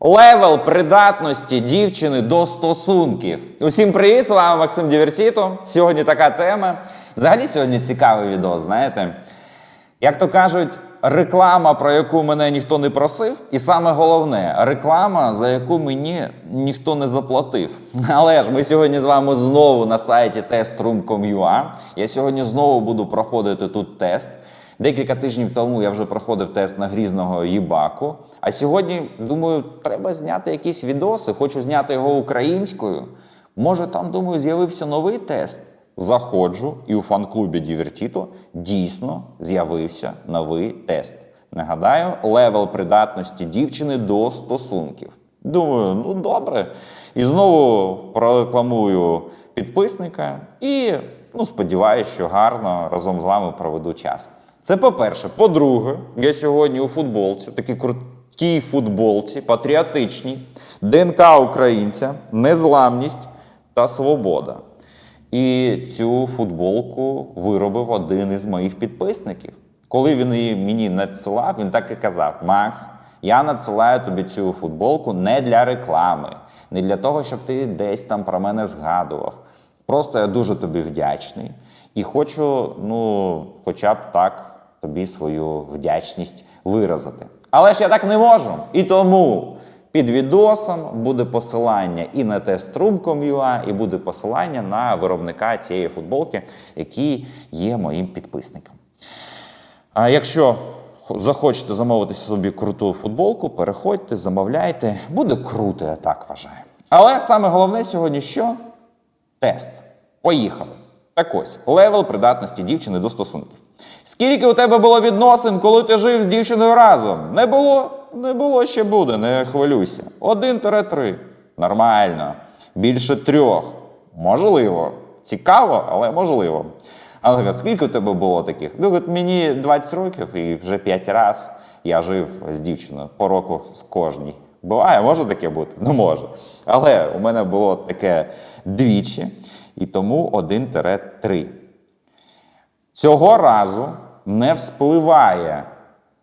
Левел придатності дівчини до стосунків. Усім привіт, з вами Максим Дівертіто. Сьогодні така тема. Взагалі сьогодні цікавий відео, знаєте. Як то кажуть, реклама, про яку мене ніхто не просив, і саме головне, реклама, за яку мені ніхто не заплатив. Але ж ми сьогодні з вами знову на сайті test.rum.com.ua. Я сьогодні знову буду проходити тут тест. Декілька тижнів тому я вже проходив тест на грізного їбаку. А сьогодні, думаю, треба зняти якісь відоси. Хочу зняти його українською. Може, там, думаю, з'явився новий тест. Заходжу, і у фан-клубі Дівертіто дійсно з'явився новий тест. Нагадаю, левел придатності дівчини до стосунків. Думаю, ну добре. І знову прорекламую підписника і ну, сподіваюся, що гарно разом з вами проведу час. Це по-перше. По-друге, я сьогодні у футболці, такій крутій футболці, патріотичній, ДНК українця, незламність та свобода. І цю футболку виробив один із моїх підписників. Коли він її мені надсилав, він так і казав: Макс, я надсилаю тобі цю футболку не для реклами, не для того, щоб ти десь там про мене згадував. Просто я дуже тобі вдячний і хочу, ну, хоча б так тобі свою вдячність виразити. Але ж я так не можу. І тому під відосом буде посилання і на test.rum.com.ua, і буде посилання на виробника цієї футболки, який є моїм підписником. А якщо захочете замовити собі круту футболку, переходьте, замовляйте. Буде круто, я так вважаю. Але саме головне сьогодні що? Тест. Поїхали. Так ось, левел придатності дівчини до стосунків. Скільки у тебе було відносин, коли ти жив з дівчиною разом? Не було? Не було ще буде, не хвилюйся. Один-три. Нормально. Більше трьох. Можливо. Цікаво, але можливо. Але скільки у тебе було таких? Ну, от мені 20 років і вже 5 разів я жив з дівчиною по року з кожній. Буває, може таке бути? Ну може. Але у мене було таке двічі, і тому 1-3. Цього разу не вспливає.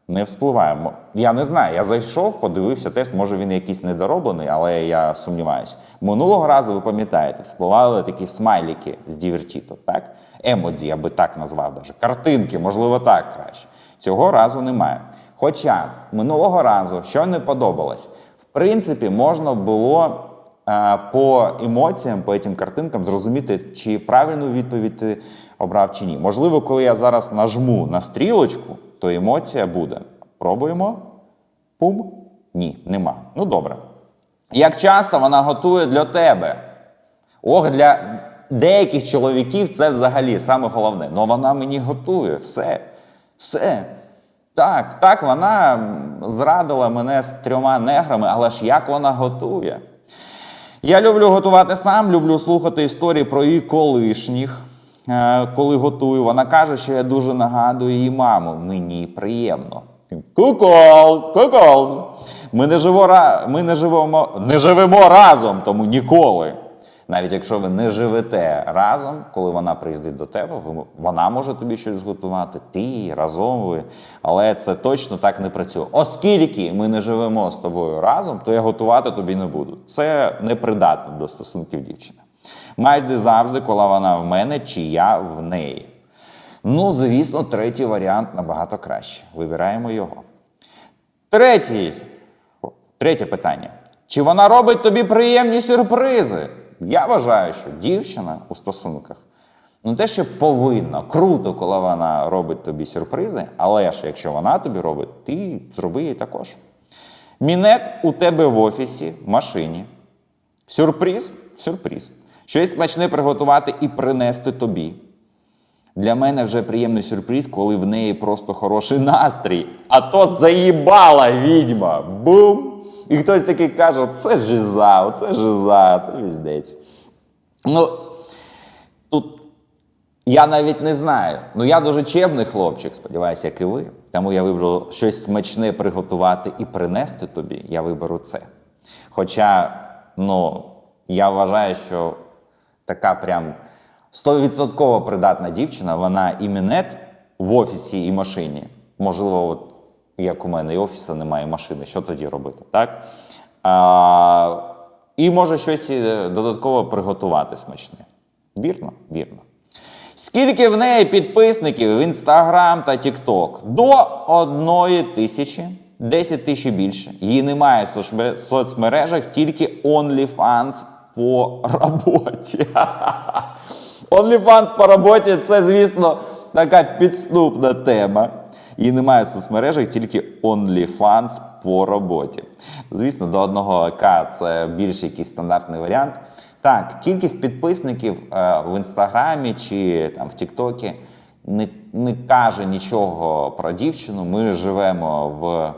Не вспливає. Я не знаю. Я зайшов, подивився тест, може він якийсь недороблений, але я сумніваюся. Минулого разу, ви пам'ятаєте, вспливали такі смайлики з Дівертіто, так? Емодзі, я би так назвав даже. Картинки, можливо, так краще. Цього разу немає. Хоча минулого разу, що не подобалось, в принципі, можна було е, по емоціям, по цим картинкам зрозуміти, чи правильну відповідь обрав чи ні. Можливо, коли я зараз нажму на стрілочку, то емоція буде. Пробуємо. Пум. Ні, нема. Ну добре. Як часто вона готує для тебе? Ох, для деяких чоловіків це взагалі саме головне. Ну вона мені готує, все. Все. Так, так, вона зрадила мене з трьома неграми, але ж як вона готує? Я люблю готувати сам, люблю слухати історії про її колишніх. Е, Коли готую, вона каже, що я дуже нагадую її маму. Мені приємно. Кукол, кукол. Ми не, живо, ми не, живемо, не живемо разом, тому ніколи. Навіть якщо ви не живете разом, коли вона приїздить до тебе, вона може тобі щось зготувати, ти разом ви. Але це точно так не працює. Оскільки ми не живемо з тобою разом, то я готувати тобі не буду. Це непридатно до стосунків дівчини. Майже завжди, коли вона в мене, чи я в неї. Ну, звісно, третій варіант набагато краще. Вибираємо його. Третій. Третє питання. Чи вона робить тобі приємні сюрпризи? Я вважаю, що дівчина у стосунках ну те, що повинна, круто, коли вона робить тобі сюрпризи, але ж якщо вона тобі робить, ти зроби її також. Мінет у тебе в офісі, в машині. Сюрприз сюрприз. Щось смачне приготувати і принести тобі. Для мене вже приємний сюрприз, коли в неї просто хороший настрій. А то заїбала відьма. Бум! І хтось такий каже: це жиза, оце жиза, це віздець. Ну, тут я навіть не знаю. Ну, я дуже чемний хлопчик, сподіваюся, як і ви. Тому я вибрав щось смачне приготувати і принести тобі. Я виберу це. Хоча, ну, я вважаю, що така прям 100% придатна дівчина, вона і мінет в офісі і машині. Можливо, от як у мене і офісу немає і машини, що тоді робити, так? А, і може щось додатково приготувати смачне. Вірно? Вірно. Скільки в неї підписників в Інстаграм та Тікток? До одної тисячі, 10 тисяч більше. Її немає в соцмережах, тільки OnlyFans по роботі. OnlyFans по роботі це, звісно, така підступна тема. Її немає в соцмережах, тільки OnlyFans по роботі. Звісно, до одного К це більш якийсь стандартний варіант. Так, кількість підписників е, в інстаграмі чи там в Тіктокі не, не каже нічого про дівчину. Ми живемо в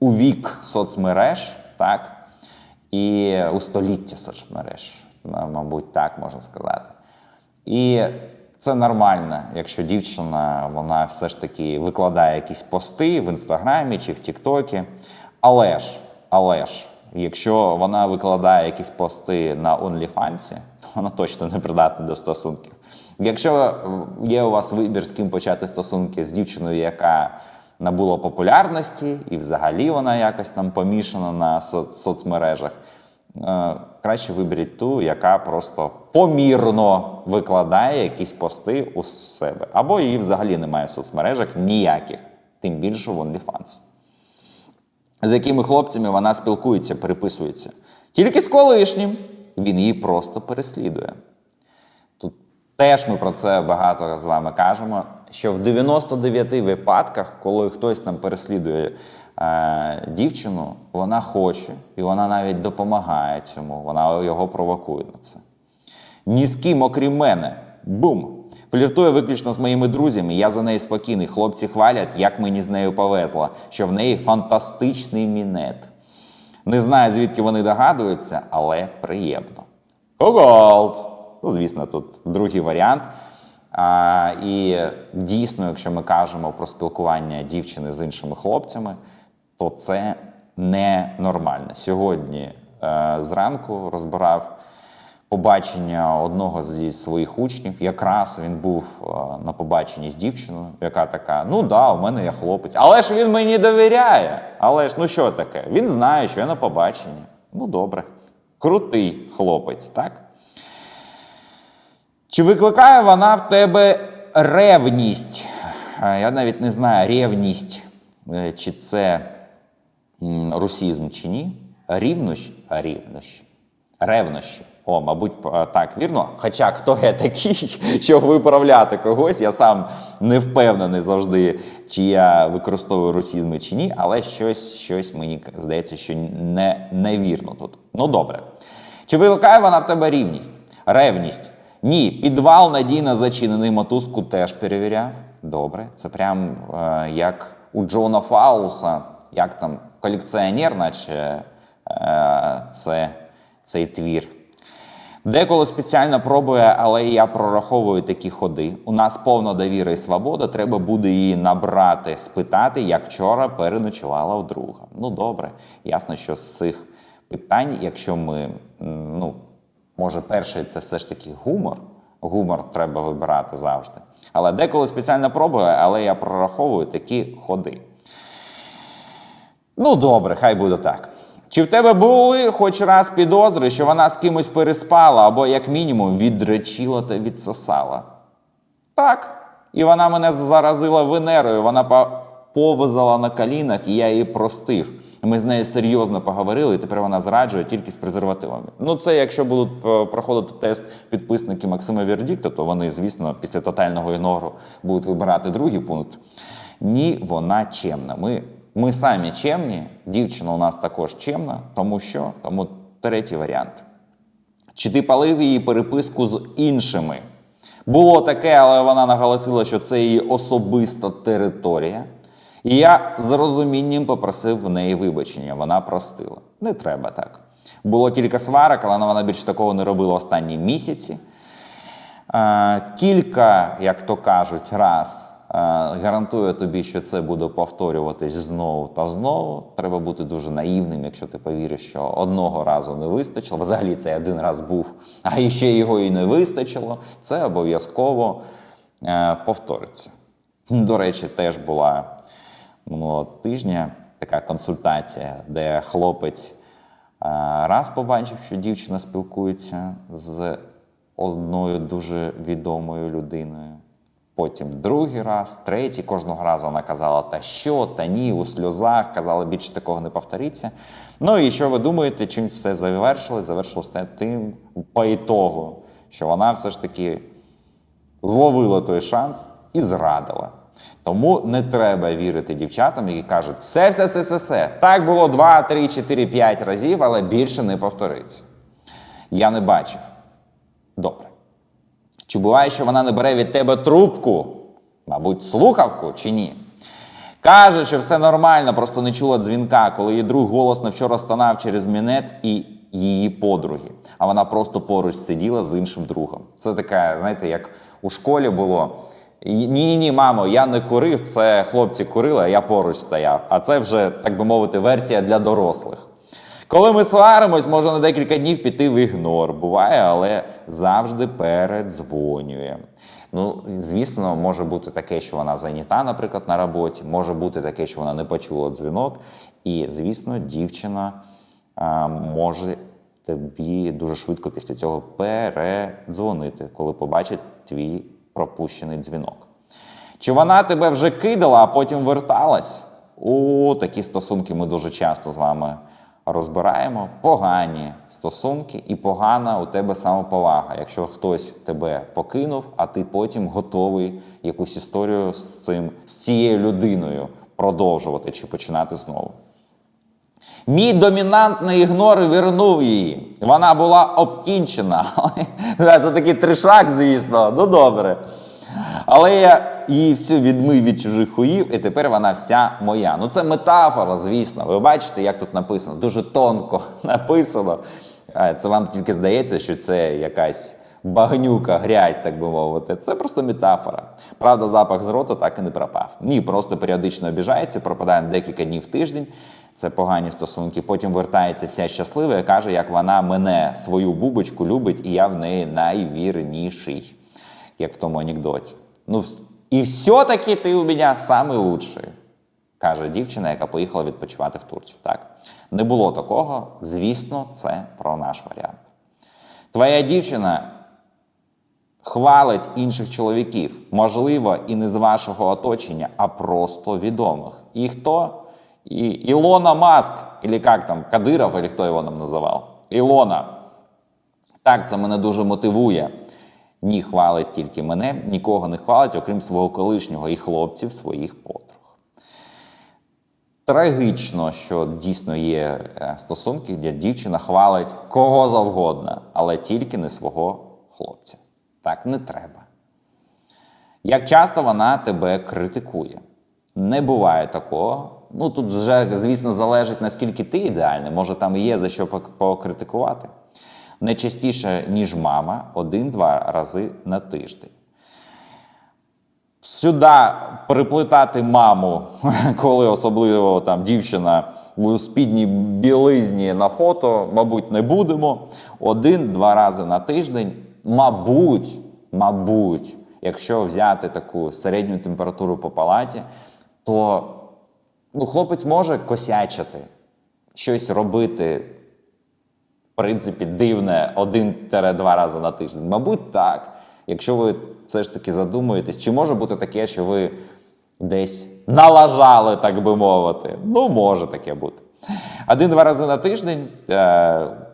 у вік соцмереж, так, і у століття соцмереж, мабуть, так можна сказати. І це нормально, якщо дівчина вона все ж таки викладає якісь пости в інстаграмі чи в Тіктокі. Але ж, але ж, якщо вона викладає якісь пости на OnlyFans, то вона точно не придатна до стосунків. Якщо є у вас вибір, з ким почати стосунки з дівчиною, яка набула популярності, і взагалі вона якось там помішана на соц- соцмережах, Е, краще виберіть ту, яка просто помірно викладає якісь пости у себе. Або її взагалі немає в соцмережах ніяких, тим більше в OnlyFans. З якими хлопцями вона спілкується, переписується. Тільки з колишнім він її просто переслідує. Тут теж ми про це багато з вами кажемо. Що в 99 випадках, коли хтось там переслідує е, дівчину, вона хоче і вона навіть допомагає цьому, вона його провокує на це. Ні з ким, окрім мене. Бум! Фліртує виключно з моїми друзями. Я за неї спокійний. Хлопці хвалять, як мені з нею повезло, що в неї фантастичний мінет. Не знаю, звідки вони догадуються, але приємно. Гоголд! Ну, звісно, тут другий варіант. А, і дійсно, якщо ми кажемо про спілкування дівчини з іншими хлопцями, то це ненормально. Сьогодні е, зранку розбирав побачення одного зі своїх учнів. Якраз він був е, на побаченні з дівчиною, яка така: ну да, у мене є хлопець. Але ж він мені довіряє. Але ж ну що таке? Він знає, що я на побаченні. Ну добре. Крутий хлопець, так? Чи викликає вона в тебе ревність? Е, Я навіть не знаю, ревність, е, чи це русізм чи ні. Рівнощ, рівнощ. Ревнощі. О, мабуть, так, вірно. Хоча хто я такий, щоб виправляти когось, я сам не впевнений завжди, чи я використовую русізми чи ні, але щось, щось мені здається, що не, невірно тут. Ну добре. Чи викликає вона в тебе рівність? Ревність? Ні. Підвал надійно зачинений мотузку теж перевіряв. Добре. Це прям е, як у Джона Фаулса, як там колекціонер, наче е, це, цей твір. Деколи спеціально пробує, але я прораховую такі ходи. У нас повна довіра і свобода, треба буде її набрати, спитати, як вчора переночувала у друга. Ну добре, ясно, що з цих питань, якщо ми, ну, може, перше, це все ж таки гумор. Гумор треба вибирати завжди. Але деколи спеціально пробує, але я прораховую такі ходи. Ну, добре, хай буде так. Чи в тебе були хоч раз підозри, що вона з кимось переспала або, як мінімум, відречила та відсосала? Так. І вона мене заразила Венерою, вона по- повизала на колінах, і я її простив. Ми з нею серйозно поговорили, і тепер вона зраджує тільки з презервативами. Ну, це якщо будуть е, проходити тест підписники Максима Вердікта, то вони, звісно, після тотального ігнору будуть вибирати другий пункт. Ні, вона чемна. Ми, ми самі чемні, дівчина у нас також чемна, тому що тому третій варіант. Чи ти палив її переписку з іншими? Було таке, але вона наголосила, що це її особиста територія. І я з розумінням попросив в неї вибачення. Вона простила. Не треба так. Було кілька сварок, але вона більше такого не робила останні місяці. Е, Кілька, як то кажуть, раз е, гарантую тобі, що це буде повторюватись знову та знову. Треба бути дуже наївним, якщо ти повіриш, що одного разу не вистачило. Взагалі це один раз був, а ще його і не вистачило. Це обов'язково е, повториться. До речі, теж була минулого тижня така консультація, де хлопець Раз побачив, що дівчина спілкується з одною дуже відомою людиною. Потім другий раз, третій, кожного разу вона казала, та що, та ні, у сльозах, казала, більше такого не повториться. Ну і що ви думаєте, чим це завершилось? Завершилось тим по ітогу, що вона все ж таки зловила той шанс і зрадила. Тому не треба вірити дівчатам, які кажуть, все, все, все, все, все. Так було 2, 3, 4, 5 разів, але більше не повториться. Я не бачив. Добре. Чи буває, що вона не бере від тебе трубку? Мабуть, слухавку чи ні? Каже, що все нормально, просто не чула дзвінка, коли її друг голосно вчора станав через мінет і її подруги. А вона просто поруч сиділа з іншим другом. Це таке, знаєте, як у школі було. Ні, ні, ні, мамо, я не курив, це хлопці курили, а я поруч стояв. А це вже, так би мовити, версія для дорослих. Коли ми сваримось, може на декілька днів піти в ігнор. Буває, але завжди передзвонює. Ну, звісно, може бути таке, що вона зайнята, наприклад, на роботі, може бути таке, що вона не почула дзвінок. І, звісно, дівчина а, може тобі дуже швидко після цього передзвонити, коли побачить твій пропущений дзвінок. Чи вона тебе вже кидала, а потім верталась? У такі стосунки ми дуже часто з вами розбираємо. Погані стосунки і погана у тебе самоповага. Якщо хтось тебе покинув, а ти потім готовий якусь історію з цим з цією людиною продовжувати чи починати знову. Мій домінантний ігнор вернув її. Вона була обкінчена. Це такий тришак, звісно. Ну добре. Але я її всю відмив від чужих хуїв, і тепер вона вся моя. Ну це метафора, звісно. Ви бачите, як тут написано? Дуже тонко написано. Це вам тільки здається, що це якась багнюка, грязь, так би мовити. Це просто метафора. Правда, запах з рота так і не пропав. Ні, просто періодично обіжається, пропадає на декілька днів в тиждень. Це погані стосунки. Потім вертається вся щаслива і каже, як вона мене свою бубочку любить, і я в неї найвірніший, як в тому анекдоті. Ну, і все-таки ти у мене самий лучший, каже дівчина, яка поїхала відпочивати в Турцію. Так, не було такого. Звісно, це про наш варіант. Твоя дівчина хвалить інших чоловіків, можливо, і не з вашого оточення, а просто відомих. І хто? І Ілона Маск, або як там, Кадиров, або хто його нам називав? Ілона. Так, це мене дуже мотивує. Ні, хвалить тільки мене, нікого не хвалить, окрім свого колишнього і хлопців своїх подруг. Трагічно, що дійсно є е, стосунки, де дівчина хвалить кого завгодно, але тільки не свого хлопця. Так не треба. Як часто вона тебе критикує? Не буває такого. Ну тут вже, звісно, залежить, наскільки ти ідеальний. Може, там і є за що покритикувати. Не частіше, ніж мама, один-два рази на тиждень. Сюди приплетати маму, коли особливо там дівчина у спідній білизні на фото, мабуть, не будемо. Один-два рази на тиждень, мабуть, мабуть, якщо взяти таку середню температуру по палаті, то ну, хлопець може косячити, щось робити, в принципі, дивне один-два рази на тиждень. Мабуть, так. Якщо ви все ж таки задумуєтесь, чи може бути таке, що ви десь налажали, так би мовити? Ну, може таке бути. Один-два рази на тиждень, е,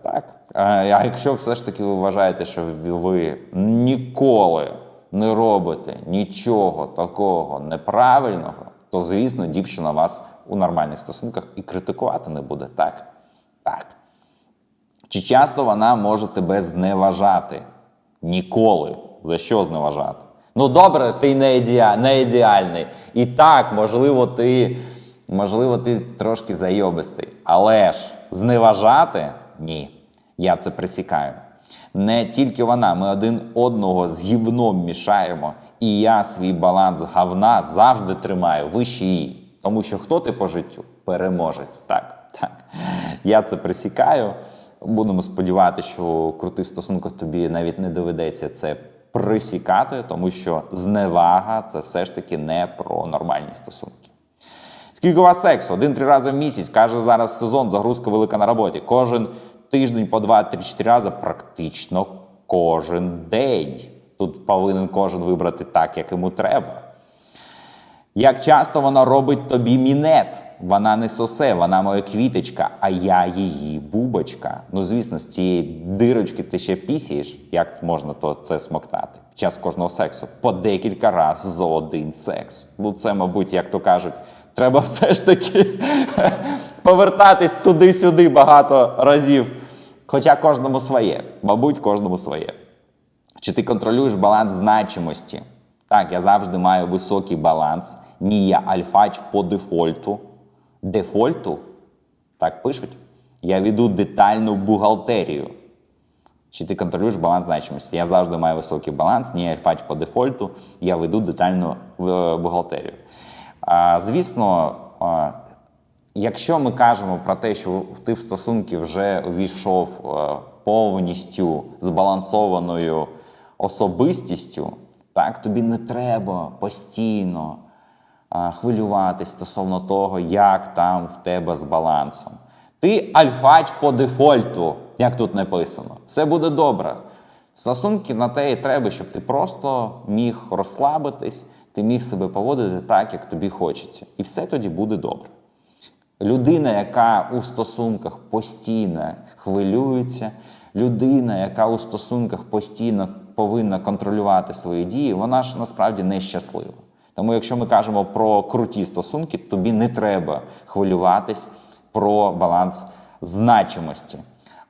так. Е, а якщо все ж таки ви вважаєте, що ви ніколи не робите нічого такого неправильного, то, звісно, дівчина вас у нормальних стосунках і критикувати не буде. Так? Так. Чи часто вона може тебе зневажати? Ніколи. За що зневажати? Ну добре, ти не, ідеа... не ідеальний. І так, можливо, ти, можливо, ти трошки зайобистий. Але ж зневажати ні. Я це присікаю. Не тільки вона, ми один одного з гівном мішаємо, і я свій баланс говна завжди тримаю вище її. Тому що хто ти по життю? Переможець. Так, так. Я це присікаю. Будемо сподіватися, що у крутих стосунках тобі навіть не доведеться це присікати, тому що зневага це все ж таки не про нормальні стосунки. Скільки у вас сексу? Один-три рази в місяць. Каже, зараз сезон, загрузка велика на роботі. Кожен тиждень по два-три-чотири рази, практично кожен день. Тут повинен кожен вибрати так, як йому треба. Як часто вона робить тобі мінет? Вона не сосе, вона моя квіточка, а я її бубочка. Ну, звісно, з цієї дирочки ти ще пісієш, як можна то це смоктати під час кожного сексу по декілька разів за один секс. Ну, це, мабуть, як то кажуть, треба все ж таки повертатись туди-сюди багато разів. Хоча кожному своє, мабуть, кожному своє. Чи ти контролюєш баланс значимості? Так, я завжди маю високий баланс. Ні, я альфач по дефольту. Дефольту? Так пишуть. Я веду детальну бухгалтерію. Чи ти контролюєш баланс значимості? Я завжди маю високий баланс, ні альфач по дефольту, я веду детальну е, бухгалтерію. А, звісно, якщо ми кажемо про те, що ти в стосунки вже увійшов е, повністю збалансованою особистістю, так тобі не треба постійно а, хвилюватись стосовно того, як там в тебе з балансом. Ти альфач по дефольту, як тут написано. Все буде добре. Стосунки на те і треба, щоб ти просто міг розслабитись, ти міг себе поводити так, як тобі хочеться. І все тоді буде добре. Людина, яка у стосунках постійно хвилюється, людина, яка у стосунках постійно повинна контролювати свої дії, вона ж насправді нещаслива. Тому, якщо ми кажемо про круті стосунки, тобі не треба хвилюватись про баланс значимості.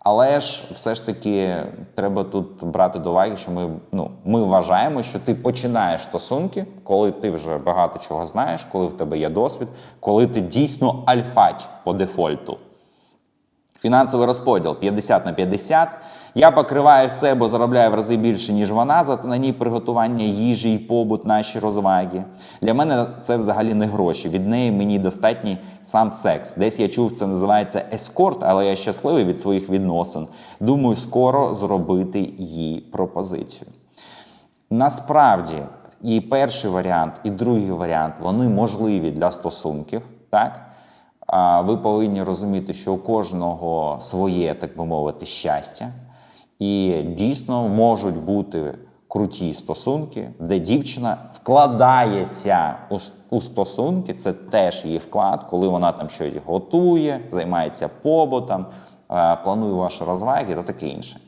Але ж все ж таки треба тут брати до уваги, що ми, ну, ми вважаємо, що ти починаєш стосунки, коли ти вже багато чого знаєш, коли в тебе є досвід, коли ти дійсно альфач по дефольту. Фінансовий розподіл 50 на 50. Я покриваю все, бо заробляю в рази більше, ніж вона. Зате на ній приготування їжі і побут, наші розваги. Для мене це взагалі не гроші. Від неї мені достатній сам секс. Десь я чув, це називається ескорт, але я щасливий від своїх відносин. Думаю, скоро зробити їй пропозицію. Насправді, і перший варіант, і другий варіант вони можливі для стосунків. Так? Ви повинні розуміти, що у кожного своє, так би мовити, щастя. І дійсно можуть бути круті стосунки, де дівчина вкладається у, стосунки, це теж її вклад, коли вона там щось готує, займається побутом, е, планує ваші розваги та таке інше.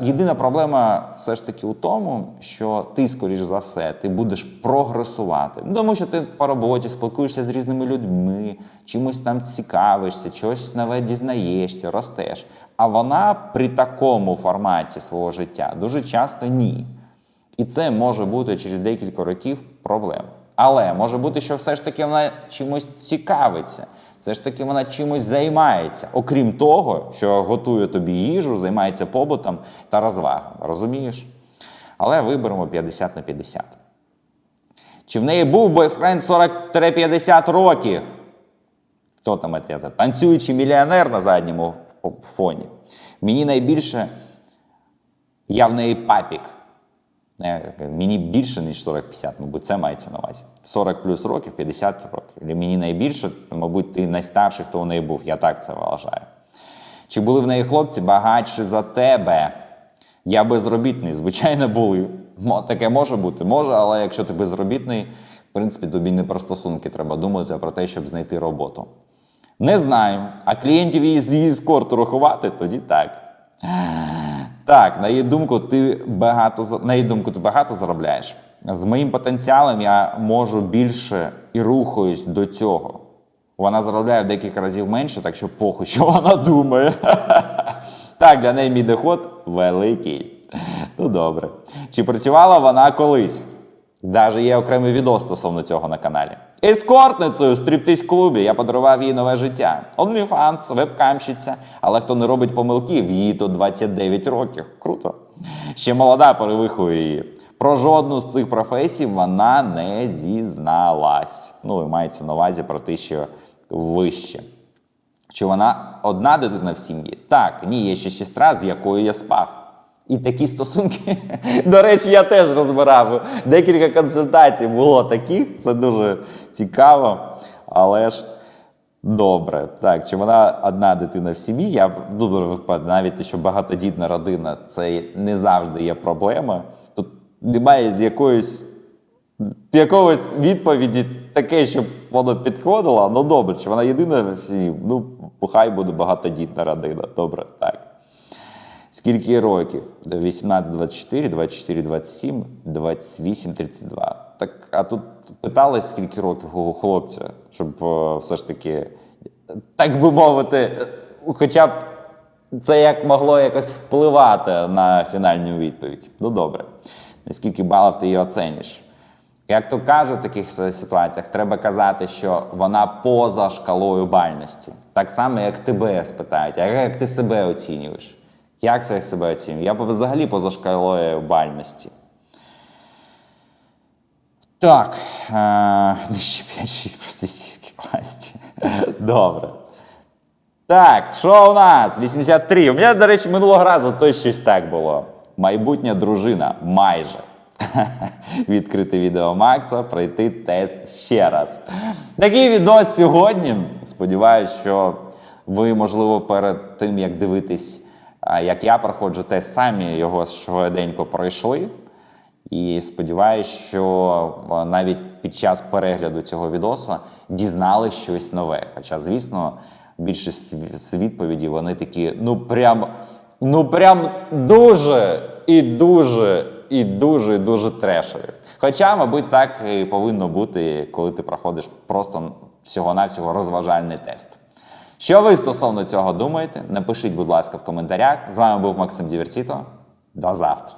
Єдина проблема все ж таки у тому, що ти, скоріш за все, ти будеш прогресувати. Ну, Тому що ти по роботі спілкуєшся з різними людьми, чимось там цікавишся, чогось нове дізнаєшся, ростеш. А вона при такому форматі свого життя дуже часто ні. І це може бути через декілька років проблема. Але може бути, що все ж таки вона чимось цікавиться, все ж таки вона чимось займається, окрім того, що готує тобі їжу, займається побутом та розвагами. Розумієш? Але виберемо 50 на 50. Чи в неї був бойфренд 40-50 років? Хто там це? Танцюючий мільйонер на задньому фоні. Мені найбільше я в неї папік. Е, Мені більше, ніж 40-50, мабуть, це мається на увазі. 40 плюс років, 50 років. Для мені найбільше, мабуть, ти найстарший, хто в неї був. Я так це вважаю. Чи були в неї хлопці багатші за тебе? Я безробітний, звичайно, були. Таке може бути, може, але якщо ти безробітний, в принципі, тобі не про стосунки треба думати, про те, щоб знайти роботу. Не знаю. А клієнтів її з її скорту рахувати, тоді так. Так, на її думку, ти багато на її думку, ти багато заробляєш. З моїм потенціалом я можу більше і рухаюсь до цього. Вона заробляє в декілька разів менше, так що похуй, що вона думає. Так, для неї мій доход великий. Ну добре. Чи працювала вона колись? Даже є окремий відео стосовно цього на каналі. Ескортницею в стриптиз-клубі я подарував їй нове життя. OnlyFans, вебкамщиця, але хто не робить помилки, в її то 29 років. Круто. Ще молода перевихує її. Про жодну з цих професій вона не зізналась. Ну, і мається на увазі про те, що вище. Чи вона одна дитина в сім'ї? Так, ні, є ще сестра, з якою я спав. І такі стосунки, до речі, я теж розбирав. Декілька консультацій було таких, це дуже цікаво. але ж добре. Так, чи вона одна дитина в сім'ї? Я думаю, випадку, навіть що багатодітна родина це не завжди є проблема. Тут немає з якоїсь якогось відповіді таке, щоб воно підходило. Ну добре, чи вона єдина в сім'ї? Ну, хай буде багатодітна родина. Добре, так. Скільки років? 18, 24, 24, 27, 28, 32. Так, а тут питали, скільки років у хлопця, щоб е, все ж таки, так би мовити, е, хоча б це як могло якось впливати на фінальну відповідь. Ну добре. Наскільки балів ти її оціниш? Як то кажуть в таких ситуаціях, треба казати, що вона поза шкалою бальності. Так само, як тебе спитають, а як ти себе оцінюєш? Як це я себе оцінюю? Я взагалі поза шкалою бальності. Так. Е, нижче 5-6 просто сільській класі. Добре. Так, що у нас? 83. У мене, до речі, минулого разу то щось так було. Майбутня дружина. Майже. Відкрити відео Макса, пройти тест ще раз. Такий відос сьогодні. Сподіваюсь, що ви, можливо, перед тим, як дивитись, як я проходжу тест, самі його швиденько пройшли. І сподіваюся, що навіть під час перегляду цього відоса дізнали щось нове. Хоча, звісно, більшість з відповідей вони такі, ну прям, ну прям дуже і дуже, і дуже, дуже трешові. Хоча, мабуть, так і повинно бути, коли ти проходиш просто всього-навсього розважальний тест. Що ви стосовно цього думаєте? Напишіть, будь ласка, в коментарях. З вами був Максим Дівертіто. До завтра.